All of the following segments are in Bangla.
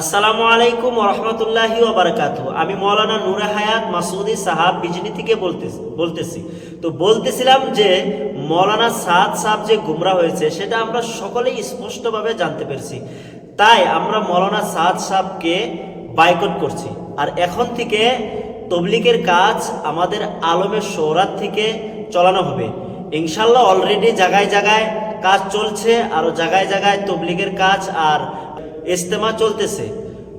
আসসালামু আলাইকুম রহমতুল্লাহি ওবরাকাতু আমি মৌলানা নূরে হায়াত মাসুদি সাহাব বিজনি থেকে বলতেছি বলতেছি। তো বলতেছিলাম যে মৌলানা সাদ সাহাব যে গুমরা হয়েছে, সেটা আমরা সকলেই স্পষ্টভাবে জানতে পেরেছি। তাই আমরা মৌলানা সাদ সাহাবকে বাইকট করছি। আর এখন থেকে তবলিকের কাজ আমাদের আলমের সৌরাত থেকে চলানো হবে। ইনশাল্লাহ অলরেডি জায়গায় জায়গায় কাজ চলছে আরও জায়গায় জায়গায় তবলিকের কাজ আর ইস্তেমা চলতেছে।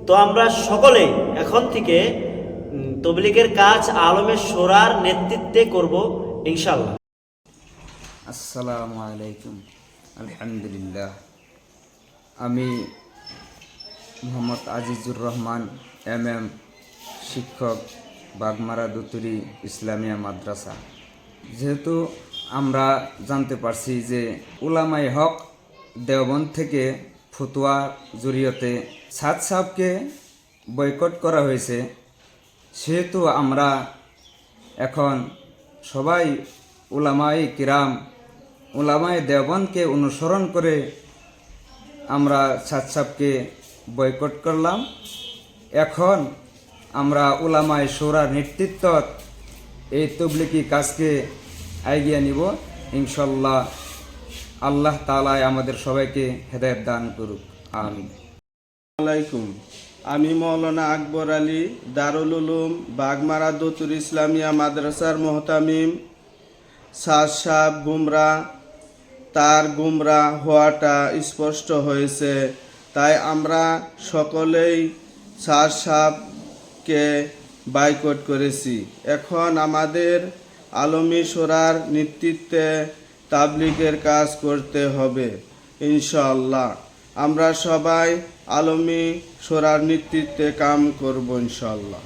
তো আমরা সকলেই এখন থেকে তবলিগের কাজ আলমের সোরার নেতৃত্বে করব ইনশাল্লাহ আসসালামু আলাইকুম। আলহামদুলিল্লাহ। আমি মোহাম্মদ আজিজুর রহমান এম এম শিক্ষক, বাগমারা দুতুরি ইসলামিয়া মাদ্রাসা। যেহেতু আমরা জানতে পারছি যে উলামাই হক দেওবন্দ থেকে ফতুয়ার জরিয়তে সাদ সাহেবকে বয়কট করা হয়েছে সেহেতু আমরা এখন সবাই উলামাই কিরাম উলামাই দেওবনকে অনুসরণ করে আমরা সাতসাবকে বয়কট করলাম। এখন আমরা উলামাই সৌরার নেতৃত্ব এই তবলিকি কাজকে এগিয়ে নিব ইনশাল্লাহ আল্লাহ তালায় আমাদের সবাইকে হেদায়ত দান করুক। আমিন। আলাইকুম। আমি মৌলানা আকবর আলী, দারুল উলুম, বাগমারা দতুর ইসলামিয়া মাদ্রাসার মোহতামিম। সাদ সাহ গুমরা, তার গুমরা হওয়াটা স্পষ্ট হয়েছে। তাই আমরা সকলেই সাদ সাহকে বাইকট করেছি। এখন আমাদের আলমী সোরার নেতৃত্বে তাবলিগের কাজ করতে হবে ইনশাআল্লাহ। আমরা সবাই আলমী সোরার নেতৃত্বে কাম করব ইনশাআল্লাহ।